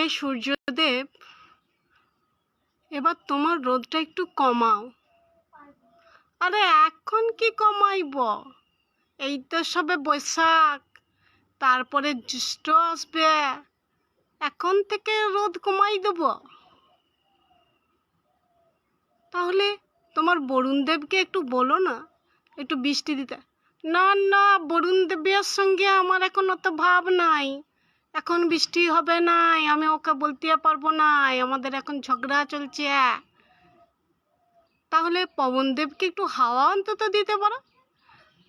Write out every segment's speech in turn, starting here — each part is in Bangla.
হে সূর্যদেব, এবার তোমার রোদটা একটু কমাও। আরে এখন কি কমাইব? এই তো সবে বৈশাখ, তারপরে জ্যৈষ্ঠ আসবে। এখন থেকে রোদ কমাই দেব। তাহলে তোমার বরুণ দেবকে একটু বলো না, একটু বৃষ্টি দিতে। না না, বরুণ দেবের সঙ্গে আমার এখন অত ভাব নাই। এখন বৃষ্টি হবে নাই, আমি ওকে বলতে পারব নাই, আমাদের এখন ঝগড়া চলছে। তাহলে পবনদেবকে একটু হাওয়া অন্তত দিতে পারো।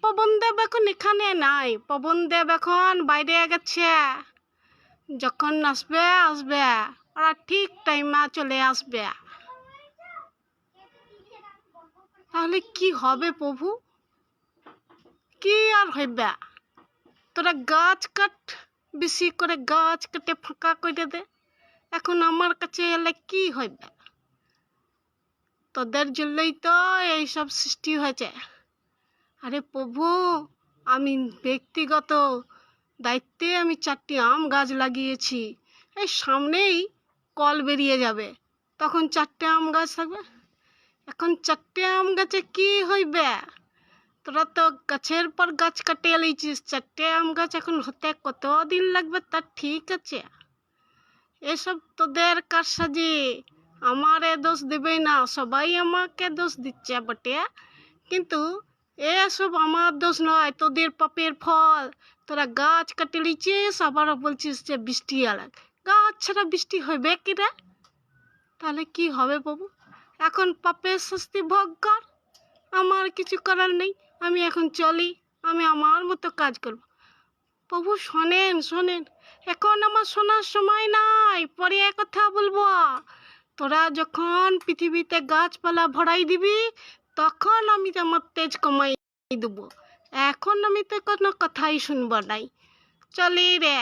পবনদেব এখন এখানে নাই পবনদেব এখন বাইরে গেছে। যখন আসবে আসবে ওরা ঠিক টাইমে চলে আসবে। তাহলে কি হবে প্রভু? কি আর হইবে? তোরা গাছ কাট। বেশি করে গাছ কেটে ফাঁকা করে দে। এখন আমার কাছে এলে কি হইবে? তোদের জন্যই তো এইসব সৃষ্টি হয়েছে। আরে প্রভু, আমি ব্যক্তিগত দায়িত্বে আমি চারটি আম গাছ লাগিয়েছি। এই সামনেই কল বেরিয়ে যাবে। তখন চারটে আম গাছ থাকবে। এখন চারটে আম গাছে কি হইবে? তোরা তো গাছের পর গাছ কাটিয়ে লিছিস চারটে, আম গাছ এখন হতে কত দিন লাগবে তা ঠিক আছে। এসব তোদের কার কারসাজি আমারে দোষ দেবেই না, সবাই আমাকে দোষ দিচ্ছে বটে। কিন্তু এসব আমার দোষ নয়, তোদের পাপের ফল। তোরা গাছ কাটে লিছিস আবার বলছিস যে বৃষ্টি আলাগ গাছ ছাড়া বৃষ্টি হবে কি রে? তাহলে কি হবে বাবু? এখন পাপের শাস্তি ভোগ কর। আমার কিছু করার নেই। আমি এখন চলি, আমি আমার মতো কাজ করব। প্রভু, শোনেন শোনেন, এখন আমার শোনার সময় নাই, পরে কথা বলব। তোরা যখন পৃথিবীতে গাছপালা ভরাই দিবি, তখন আমি আমার তেজ কমাই দেবো। এখন আমি তো কোনো কথাই শুনব নাই। চলি রে।